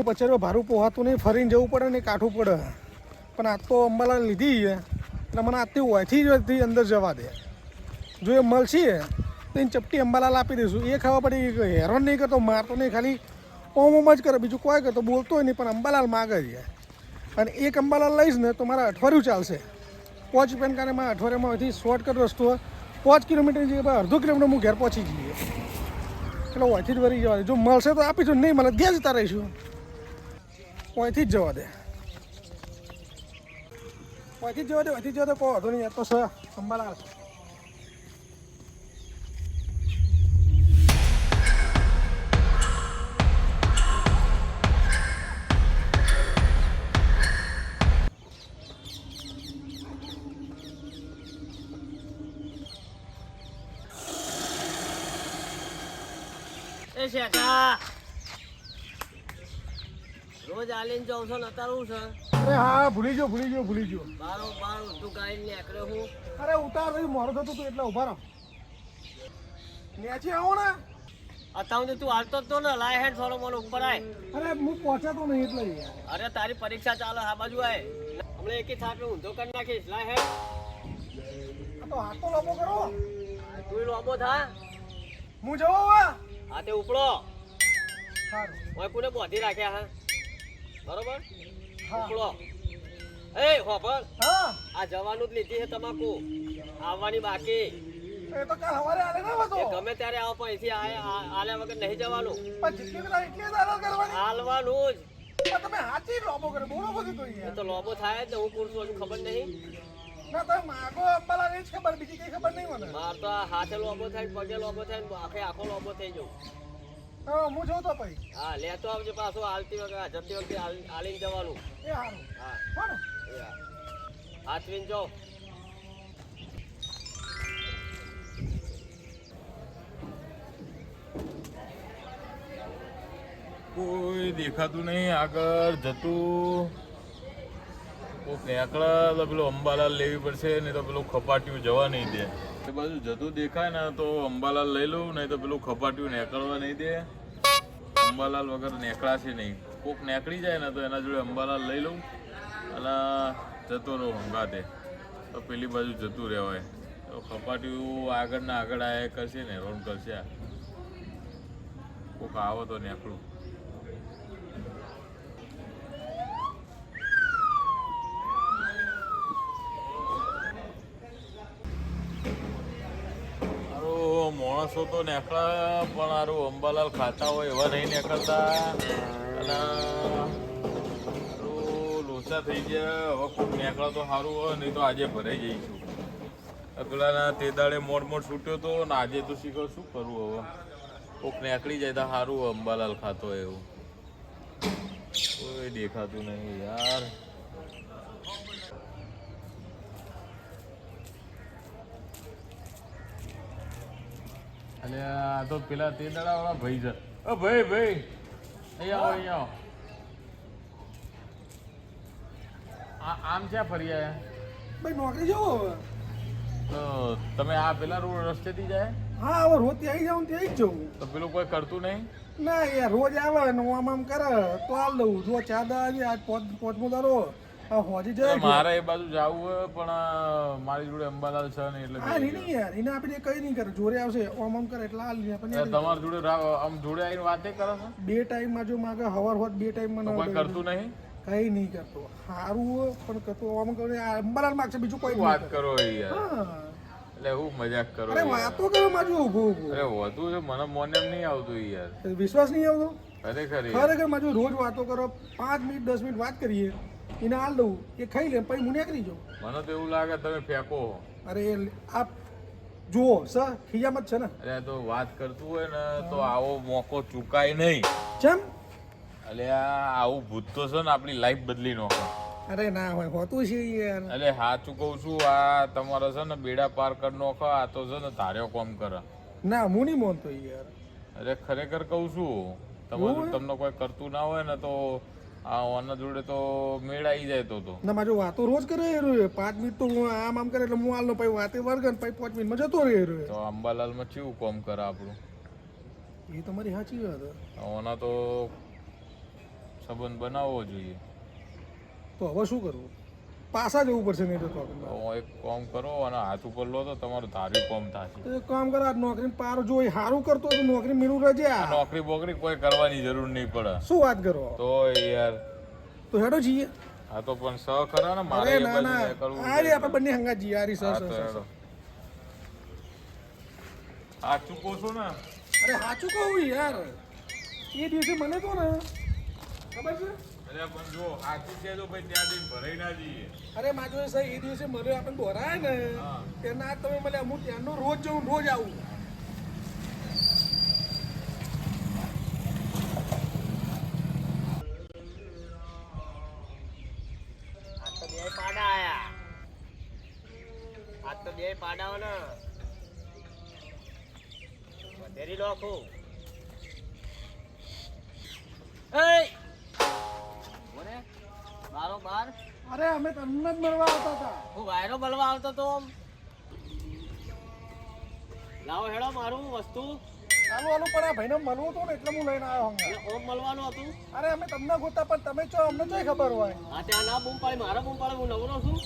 કાઠું પચારવા ભારું પોહાતું નહીં, ફરીને જવું પડે ને કાઠું પડે. પણ આ તો અંબાલાલ લીધી છે. એટલે મને આથી હોયથી જ અંદર જવા દે. જો એ મળશે, તો એને ચપટી અંબાલાલ આપી દઈશું. એ ખાવા પડી કે હેરાન નહીં કરતો, મારતો નહીં, ખાલી ઓમ જ કરે. બીજું કોઈ કરતો, બોલતો નહીં, પણ અંબાલાલ માગે છે. અને એક અંબાલાલ લઈશ ને, તો મારા અઠવાડિયું ચાલશે. પાંચ પેન કારણે મારા અઠવાડિયામાં અહીંથી શોર્ટકટ રસ્તો પાંચ કિલોમીટર જગ્યાએ અડધો કિલોમીટર હું ઘેર પહોંચી જઈએ. એટલે ઓછી જ વળી જવા જો મળશે તો આપીશું, નહીં મળે ગયા જતા રહીશું. અહીંથી જ જવા દે. અહીંથી જ જવા દે, અહીંથી જ જવા દે, કોઈ વાંધો નહીં તો સર અંબાલાલ શેઠા રોજ આલીને જાઉં છો અત્યારે હું છે? અરે હા ભૂલી જો ભૂલી જો ભૂલી જો બારો બાર તું ગાઈને નીકળ્યો હું. અરે ઉતાર રહી મોડું થતું તું એટલે ઊભા રહો. નેચે આવો ને. અત્યારે તું હાલતો જ તો ને લાય હેડ થોડો મને ઉપર આય. અરે હું પહોંચાતો નહીં એટલે અરે તારી પરીક્ષા ચાલે આ બાજુ આય. હમણાં એકી થાપે ઊંધો કરી નાખીશ લાય હેડ. તો હાથો તો લાંબો કરો. તું લોબો થા. હું જવો હા તે ઉપડો. સારું. ઓય કોને બોધી રાખ્યા હા? બરોબર? હા. ઉપડો એ હોપર હા. આ જવાનું જ લીધી છે તમાકુ. આવવાની બાકી. એ તો કાલ હવારે આલે ના હતો ગમે ત્યારે આવો પણ અહીંથી આલ્યા વગર નહીં જવાનું. પણ જેટલી બધા એટલી આલો કરવાની. હાલવાનું જ. તમે હાચી લોબો કરે બોલો બધું તો યાર તો લોબો થાય જ ને હું પૂરું છું ખબર નહીં. ના તમે માગો અંબાલાલ એ જ ખબર બીજી કઈ ખબર નહીં મને. માર તો આ હાથે લોબો થાય પગે લોબો થાય આખે આખો લોબો થઈ જવું હા હું જોઉં તો પછી. હા લેતો આવજો પાછો હાલતી વખતે જતી વખતે હાલ- હાલીને જવાનું. એ સારું હા. એ હાથવીને કોઈ દેખાતું નહીં આગળ જતું. કોક નેકળા તો પેલો અંબાલાલ લેવી પડશે નહીં તો પેલું ખપાટિયું જવા નહીં દે. એ બાજુ જતું દેખાય ને તો અંબાલાલ લઈ લઉં નહીં તો પેલું ખપાટિયું નેકળવા નહીં દે. અંબાલાલ વગર નેકળાશે નહીં. કોક નેકળી જાય ને તો એના જોડે અંબાલાલ લઈ લઉં અને જતો રહું હંગાતે. તો પેલી બાજુ જતું રહેવાય. તો ખપાટિયું આગળ ને આગળ આયા કરશે ને રોન કરશે કોક આવો તો નેકળું હારું માણસો તો નેકળા પણ આરું અંબાલાલ ખાતા હોય એવા નહીં નીકળતા. અને લોચા થઈ ગયા. હવે ખૂબ નેકળા તો સારું હોય, નહીં તો આજે ભરાઈ જઈશું. પેલાના તે દાડે મોડ મોડ છૂટ્યો તો ને આજે તો શીખર શું કરવું હવે? કોક નીકળી જાય તો સારું અંબાલાલ ખાતો એવું. કોઈ દેખાતું નહીં યાર. અને આ તો પેલા તે દડા વાળા ભાઈ છે. ઓ ભાઈ ભાઈ. અહીંયા આવો અહીંયા આવો. આમ ક્યાં ફરી આવ્યા ભાઈ નોકરી જવો તો તમે આ પેલા રોડ રસ્તેથી જાય હા હવે રોજ ત્યાં જાઉં ત્યાં જ જવું. તો પેલું કોઈ કરતું નહીં? ના યાર રોજ આવે ને હું આમ આમ કરે. તો હાલ દઉં. જો ચા દા આજે આજ પોચ પોચમો દારો. આ હોજી મારે એ બાજુ જવું હોય પણ મારી જોડે અંબાલાલ છે ને એટલે હા નહીં યાર. એને આપણે કઈ નહીં કરે. જોડે આવશે. ઓમ ઓમ કરે એટલે હાલ પણ તમાર જોડે આમ જોડે આવીને વાતે કરે છે? બે ટાઈમમાં જો માગે હવાર હોત બે ટાઈમમાં કોઈ કરતું નહીં? કઈ નહીં કરતો. સારું પણ કરતો ઓમ કરે. અંબાલાલ માગશે બીજું કોઈ વાત કરો. યાર? એટલે હું મજાક કરો અરે વાતો કરો માજુ અરે વધુ છે મને મોને નહીં આવતું યાર. વિશ્વાસ નહીં આવતો? ખરેખર. ખરેખર માજુ રોજ વાતો કરો. પાંચ મિનિટ દસ મિનિટ વાત કરીએ. એને હાલ દઉં. એ ખાઈ લે પછી હું નીકળી જાઉં. મને તો એવું લાગે તમે ફેંકો. અરે આપ જુઓ સર ખીજામત છે ને. અરે તો વાત કરતું હોય ને તો આવો મોકો ચૂકાય નહીં. ચમ અલે આ આવું ભૂત તો છે ને આપણી લાઈફ બદલી નાખે. અરે ના હોય હોતું છે યાર. એટલે સાચું કહું છું આ તમારો છે ને બેડા પાર કરી નાખો આ તો છે ને તારે કોમ કરે. ના હું નહીં માનતો યાર. અરે ખરેખર કહું છું તમારું તમને કોઈ કરતું ના હોય ને તો આ ઓના જોડે તો મેળ આવી જાય તો તો. ના મારો વાતો રોજ કરે એ રહ્યો. પાંચ મિનિટ તો હું આમ આમ કરે એટલે હું હાલનો પછી વાતે વર્ગન પછી પાંચ મિનિટમાં જતો રહે રહ્યો. તો અંબાલાલમાં કેવું કોમ કરે આપણું? એ તમારી સાચી વાત. ઓના તો સંબંધ બનાવવો જોઈએ. તો હવે શું કરવું? પાછા જવું પડશે નહીં તો હું એક કામ કરો અને હાથ ઉપર લો તો તમારું ધાર્યું કોમ થશે. એક કામ કરો આ નોકરી પાર જો સારું કરતો તો નોકરી મેળવું રજ્યા નોકરી બોકરી કોઈ કરવાની જરૂર નહીં પડે. શું વાત કરો? તો યાર. તો હેડો જઈએ. હા તો પણ સહ ખરા ને મારે એ ના ના. આ રે આપણે બંને હંગા જઈએ. આરી સર સર હેડો. આ છો ને? અરે સાચું કહું યાર. એ દિવસે મને તો ને ખબર છે? અરે પણ જો આખી છે તો ભાઈ ત્યાં જઈને ભરાઈ ના જઈએ અરે માજો સાહેબ એ દિવસે મને આપણને દોરાય ને હા. તેના તમે મને અમુક ત્યાંનો રોજ જઉં રોજ આવું આજ તો બે પાડા આયા આજ તો બે પાડાઓ ને વધેરી નોખું એય! બારો બાર. અરે અમે તમને જ મળવા આવતા હતા. હું વાયરો મળવા આવતો તો. લાવો હેડો મારું વસ્તુ. ચાલુ આલુ પણ આ ભાઈને મળવું હતું ને એટલે હું લઈને આવ્યો હું ઓમ મળવાનું હતું. અરે અમે તમને ગોતા પણ તમે છો અમને તો ખબર હોય? આ ત્યાં ના બૂમ પાડે મારા બૂમ પાડે હું નવરો છું.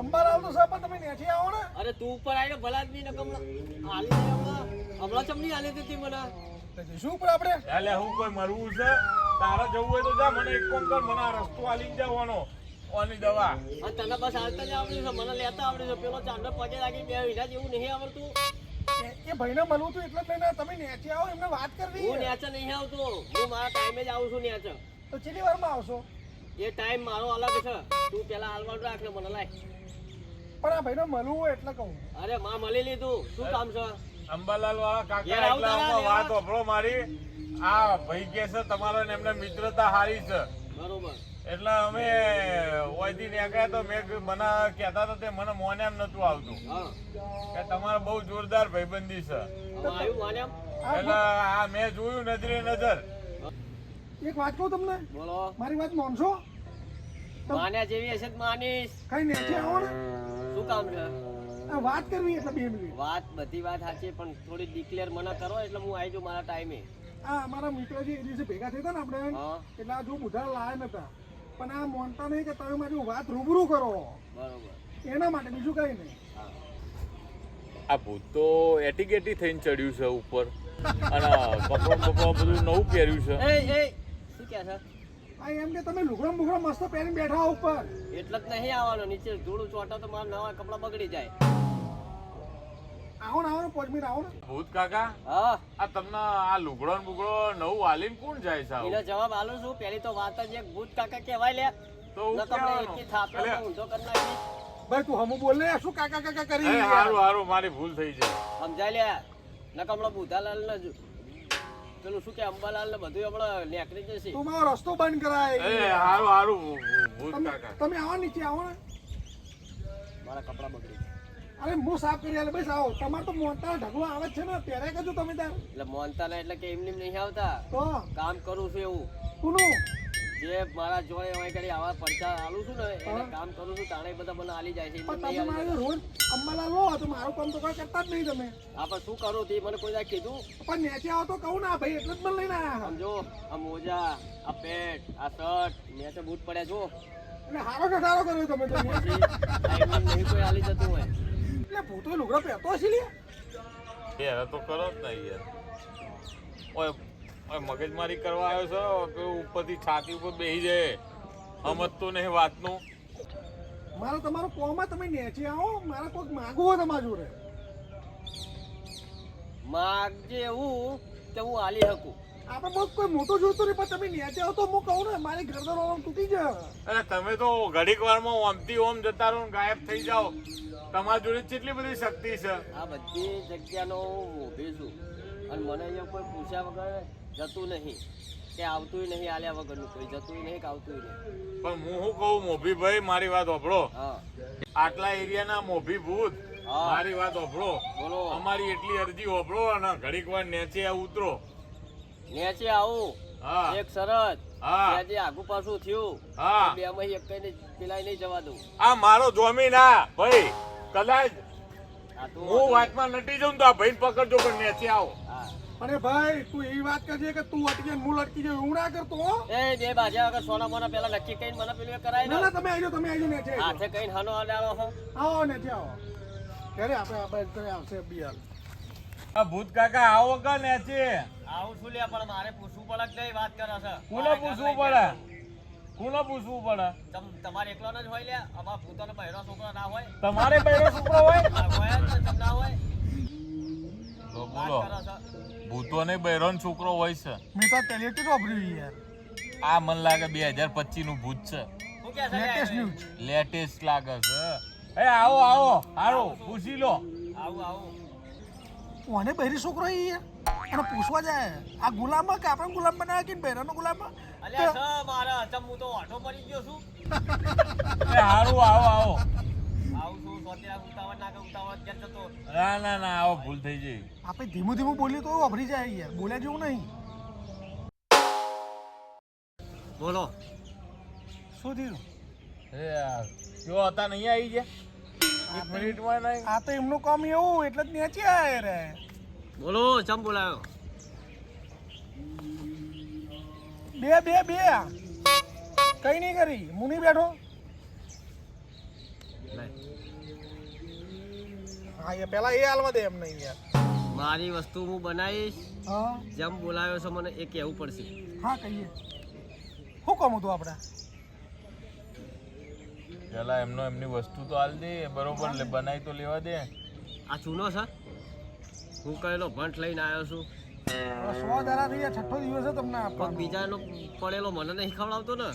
અંબાર આવતો સાહેબ પણ તમે નેઠી આવો ને. અરે તું ઉપર આવીને ભલા જ નહીં નકમ હાલી હમણાં. હમણાં ચમની હાલી દીધી મને? તો જઈશું ઉપર આપણે? એટલે હું કોઈ મરવું છે? તારે જવું હોય તો જા મને એક ફોન કર મને આ રસ્તો આલી જવાનો. ઓની દવા. અને તને બસ હાલતા જ આવડ્યું છે મને લેતા આવડ્યું છે. પેલો ચાંદો પગે લાગી બે વિના જેવું નહીં આવડતું. એ- ભાઈને મળવું તું એટલે જ લઈને તમે નેચે આવો એમને વાત કરવી હું નેચે નહીં આવતો. હું મારા ટાઈમે જ આવું છું નેચે. તો કેટલી વારમાં આવશો? એ ટાઈમ મારો અલગ છે. તું પેલા હાલવાનું રાખ ને મને લાય. પણ આ ભાઈને મળવું હોય એટલે કહું. અરે માં મળી લીધું. શું કામ છે? અંબાલાલ વાળા કાકા એટલે વાત? હોભળો મારી. આ ભાઈ કે છે તમારા ને એમને મિત્રતા હારી છે. બરોબર. એટલે અમે ઓયથી નીકળ્યા તો મેં મને કહેતા હતા તે મને મોને એમ નતું આવતું કે તમારે બહુ જોરદાર ભાઈબંધી છે? એટલે આ મેં જોયું નજરે નજર. એક વાત કહું તમને? બોલો. મારી વાત માનશો? માન્યા જેવી હશે માનીશ. કઈ નહીં આવો ને. શું કામ છે? વાત કરવી એટલે બે મિનિટ. વાત બધી વાત સાચી પણ થોડી ડિક્લેર મને કરો એટલે હું આવી જાઉં મારા ટાઈમે આ અમારા મિત્ર જે એ દિવસે ભેગા થયા ને આપણે એટલે આ જો બુધા લાયા નતા પણ આ માનતા નહીં કે તમે મારી વાત રૂબરૂ કરો. બરોબર. એના માટે બીજું કઈ નહીં. આ ભૂત તો એટીકેટી થઈને ચડ્યું છે ઉપર. અને કપડો બપડો બધું નવું પહેર્યું છે. એ એ શું કહે છે? આ એમ કે તમે લુગડો બુગડો મસ્ત પહેરીને બેઠા ઉપર. એટલે જ નહીં આવવાનો. નીચે ધૂળ ચોટો તો મારા નવા કપડા બગડી જાય. આવો ને આવો ને પાંચ મિનિટ આવો ને. ભૂત કાકા હા. આ તમને આ લુગડો ને બુગડો નવું હાલીને કોણ જાય છે એનો જવાબ આલું છું. પેલી તો વાત જ એક ભૂત કાકા કહેવાય લે. તો હું નકર કહેવાનું. એકી થાપે ઊંધો કરી નાખી ભાઈ તું હમું બોલ ને શું કાકા કાકા કરી? હારું હારું મારી ભૂલ થઈ છે સમજાય લે. નકર હમણાં બુધાલાલ ને પેલું શું કે અંબાલાલ ને બધું હમણાં નીકળી જશે. તું મારો રસ્તો બંધ કરાય. એ હારું હારું ભૂત તમે કાકા. તમે આવો નીચે આવો ને. મારા કપડા બગડી. અરે હું સાફ કરી આલે બસ આવો. તમારે તો મોટા ઢગલો આવે છે ને ત્યારે કજો તમે તાર એટલે મોનતા એટલે કે એમને એમ નહીં આવતા. તો? કામ કરું છું એવું. કોનું? જે મારા જોડે હોય કરી આવા પડતા આલું છું ને એને કામ કરું છું તાણે બધા મને આલી જાય છે. પણ તમે મારે રોજ અંબાલા લો તો મારું કામ તો કોઈ કરતા જ નહીં તમે. જતા. આપણે શું કરો તે મને કોઈ કીધું? પણ નેચે આવો તો કહું ના ભાઈ એટલે જ મને લઈને આવ્યા સમજો આ મોજા આ પેટ આ શર્ટ મેં તો બૂટ પડ્યા જો એટલે હારો ઘટાડો કર્યો તમે આ નહીં કોઈ આલી જતું હોય. એટલે ભૂતો લુગડો પહેરતો હશે લે એ હવે તો કરો જ નહીં યાર. ઓય ઓય મગજમારી કરવા આવ્યો છો? કે ઉપરથી છાતી ઉપર બેસી જાય? સમજતો નહીં વાતનું. મારો તમારો કોમાં તમે નેચે આવો મારા કોઈક માગવું હોય તમારા જોડે. માગજે એવું કે હું આલી શકું. આપણે બસ કોઈ મોટો જોતો નહીં પણ તમે નેચે આવો તો હું કહું ને મારી ગરદન ઓમ તૂટી જાય. અરે તમે તો ઘડીક વારમાં ઓમથી ઓમ જતા રહો ગાયબ થઈ જાઓ. તમારી જોડે કેટલી બધી શક્તિ છે? આ બધી જગ્યાનો હું મોભી છું. અને મને અહીંયા કોઈ પૂછ્યા વગર જતું નહીં. કે આવતું નહીં આલ્યા વગરનું કોઈ જતું નહીં કે આવતું નહીં. પણ હું શું કહું મોભીભાઈ મારી વાત ઓભળો આટલા એરિયાના મોભી ભૂત. મારી વાત ઓભળો બોલો. અમારી એટલી અરજી ઓભળો અને ઘડીક વાર નેચે ઉતરો. નેચે આવું. હા. એક શરત હા. કે જે આગુ પાછું થયું. હા. બે માં એક કઈ પેલા નહીં જવા દઉં. આ મારો જોમી ના ભાઈ. કદાચ આ તો હું વાતમાં નટી જાઉં તો આ ભાઈ પકડજો પણ નેચે આવો. હા અને ભાઈ તું એ વાત કરજે કે તું અટકી જાય, હું લટકી જાય એવું ના કરતો હો. એ બે બાજા વગર સોના મોના પેલા નક્કી કઈ મને પેલું એ કરાય ના. તમે આવજો તમે આવજો નેચે હાથે કઈ હાનો અડાડો હો. આવો નેચે આવો. ત્યારે આપણે આપણે ઘરે આવશે બિયાર આ ભૂત કાકા આવો કા ને છે આવું શું લે પણ મારે પૂછવું પડે કે નહીં વાત કરે છે. કોને પૂછવું પડે? કોને પૂછવું પડે? તમ- તમારે એકલો જ હોય લે અમારા પોતાનો પહેરો છોકરો ના હોય. તમારે પહેરો છોકરો હોય? હોય જ તમ ના હોય. તો બોલો. ભૂતો ને બહેરો છોકરો હોય છે. મેં તો જ વાપર્યું યાર. આ મને લાગે બે હજાર પચીસનું ભૂત છે? લેટેસ્ટ ન્યૂઝ લેટેસ્ટ લાગે છે. એ આવો આવો. હારો પૂછી લો. આવો આવો. કોને બહેરી છોકરો એ યાર? અને પૂછવા જાય? આ ગુલામ કે આપણે ગુલામ બનાવ્યા કે બહેરાનો ગુલામમાં? અલ્યા સ મારા ચમ હું તો ઓઠો પડી ગયો છું. એ હારું આવો આવો. આવું છું સોતેરા ઉતાવળ ના કે ઉતાવળ ક્યાં જતો ના ના ના આવો ભૂલ થઈ જાય આપણે ધીમું ધીમું બોલીએ તો અભરી જાય યાર બોલ્યા જેવું નહીં. બોલો. શું થયું? એ યાર જો હતા નહીં આવી ગયા? એક મિનિટમાં નહીં. આ તો એમનું કામ એવું એટલે જ નેચી આયા રે. બોલો ચમ બોલાયો? બે બે બે. કઈ નહીં કરી. હું બેઠો. હા એ પેલા એ હાલવા દે એમ નહીં યાર મારી વસ્તુ હું બનાવીશ. જેમ બોલાવ્યો છે મને એ કહેવું પડશે. હા કહીએ. શું કહું તું આપણે પેલા એમનો એમની વસ્તુ તો હાલ દે. બરોબર લે બનાવી તો લેવા દે. આ ચૂનો છે? હું કહેલો ભંટ લઈને આવ્યો છું. સો દાડા થઈ ગયા છઠ્ઠો દિવસ છે તમને આપવાનો. બીજાનો પડેલો મને નહીં ખવડાવતો ને.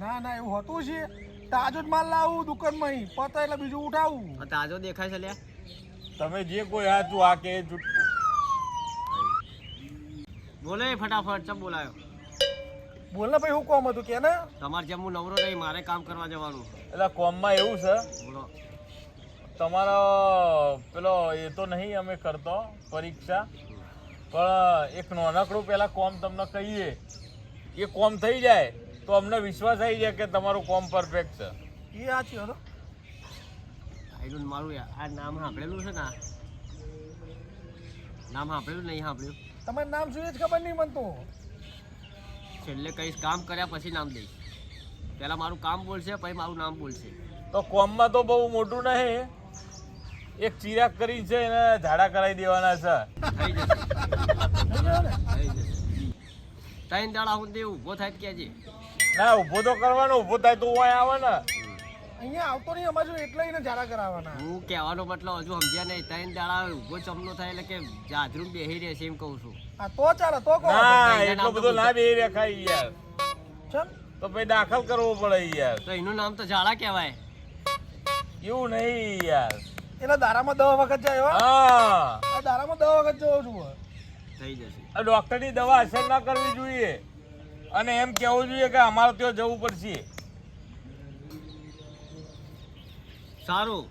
ના ના એવું હતું છે. તાજો જ માલ લાવું દુકાનમાં પતા એટલે બીજું ઉઠાવું. આ તાજો દેખાય છે લ્યા. તમે જે કોઈ હા તું આ કે બોલે ફટાફટ ચમ બોલાયો? બોલ ને ભાઈ હું કોમ હતું? કે ને? તમારે જેમ હું નવરો નહીં મારે કામ કરવા જવાનું. એટલે કોમમાં એવું છે? બોલો. તમારો પેલો એ તો નહીં અમે કરતો પરીક્ષા. પણ એક નાનકડું પહેલાં કોમ તમને કહીએ એ કોમ થઈ જાય તો અમને વિશ્વાસ આવી જાય કે તમારું કોમ પરફેક્ટ છે. એ સાચી હતો આઈડું મારું યાર આ નામ સાંભળેલું છે ને નામ સાંભળેલું નહીં સાંભળ્યું? તમારું નામ શું જ ખબર નહીં મને તો છેલ્લે કહીશ કામ કર્યા પછી નામ દઈશ. પહેલાં મારું કામ બોલશે પછી મારું નામ બોલશે. તો કોમમાં તો બહુ મોટું નહીં. એક ચિરાગ કરી છે એને ઝાડા કરાવી દેવાના છે. ત્રણ દાડા સુધી ઊભો થાય કે કહેજે ના ઊભો તો કરવાનો ઊભો થાય તો ઓય આવે ને. અહીંયા આવતો નહીં અમારે એટલે એને ઝાડા કરાવવાના. હું કહેવાનો મતલબ હજુ સમજ્યા નહીં. ત્રણ દાડા ઊભો ચમનો થાય એટલે કે જાજરૂમ બેહી રહેશે એમ કહું છું. હા તો ચાલે તો કહો. ના એટલો બધો ના બે રેખાય યાર. ચલ તો ભાઈ દાખલ કરવો પડે યાર. તો એનું નામ તો ઝાડા કહેવાય. એવું નહીં યાર. એટલે દારામાં દવા વખત જાય હા. આ દારામાં દવા વખત જવો છું થઈ જશે. આ ડોક્ટરની દવા અસર ના કરવી જોઈએ. અને એમ કહેવું જોઈએ કે અમારે ત્યાં જવું પડશે. સારું.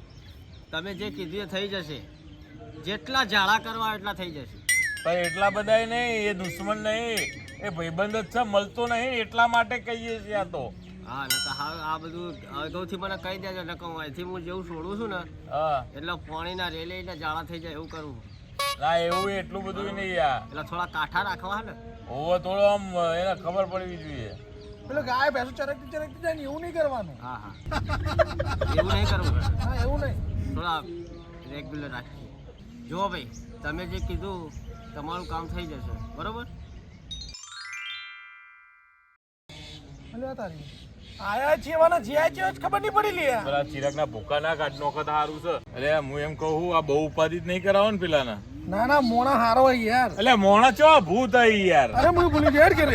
તમે જે કીધું એ થઈ જશે. જેટલા ઝાડા કરવા એટલા થઈ જશે. પણ એટલા બધા નહીં એ દુશ્મન નહીં એ ભાઈબંધ જ છે મળતો નહીં એટલા માટે કહીએ છીએ આ તો. હા ને તો હા આ બધું અગાઉથી મને કહી દેજો ન કહું અહીંથી હું જેવું છોડું છું ને હા. એટલે પાણીના રેલે ને જાળા થઈ જાય એવું કરું. ના એવું એટલું બધું નહીં યાર. એટલે થોડા કાંઠા રાખવા ને. ઓવો થોડો આમ એને ખબર પડવી જોઈએ. પેલો ગાય ભેંસો ચરકતી ચરકતી જાય ને એવું નહીં કરવાનું. હા હા. એવું નહીં કરવું હા એવું નહીં. થોડા રેગ્યુલર રાખીએ. જુઓ ભાઈ તમે જે કીધું તમારું કામ થઈ જશે. બરોબર? અલે તારી. આયા છીએ વાના જ્યાં છે ખબર નહીં પડી લે પેલા ચિરાગના ભૂકા ના કાઢ નોખત સારું છે. અરે હું એમ કહું આ બહુ ઉપાધિ જ નહીં કરાવો ને પેલાના. ના ના મોણા હારો હોય યાર. એટલે મોણા ચો ભૂત આવી યાર. અરે હું ભૂલી ગયો કે